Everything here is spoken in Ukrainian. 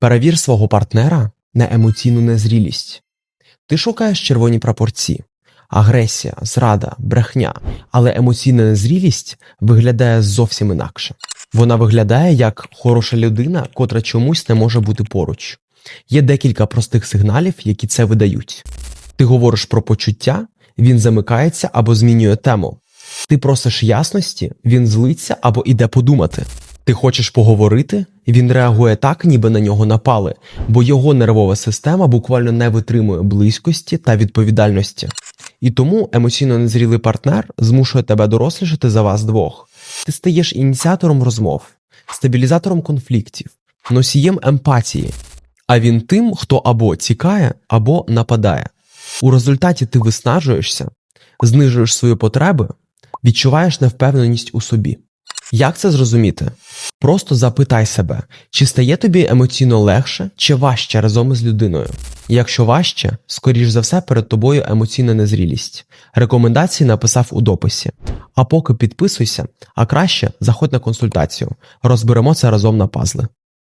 Перевір свого партнера на емоційну незрілість. Ти шукаєш червоні прапорці, агресія, зрада, брехня, але емоційна незрілість виглядає зовсім інакше. Вона виглядає як хороша людина, котра чомусь не може бути поруч. Є декілька простих сигналів, які це видають. Ти говориш про почуття, він замикається або змінює тему. Ти просиш ясності, він злиться або іде подумати. Ти хочеш поговорити, він реагує так, ніби на нього напали, бо його нервова система буквально не витримує близькості та відповідальності. І тому емоційно незрілий партнер змушує тебе дорослішати за вас двох. Ти стаєш ініціатором розмов, стабілізатором конфліктів, носієм емпатії, а він тим, хто або тікає, або нападає. У результаті ти виснажуєшся, знижуєш свої потреби, відчуваєш невпевненість у собі. Як це зрозуміти? Просто запитай себе, чи стає тобі емоційно легше чи важче разом із людиною. Якщо важче, скоріш за все перед тобою емоційна незрілість. Рекомендації написав у дописі. А поки підписуйся, а краще заходь на консультацію. Розберемо це разом на пазли.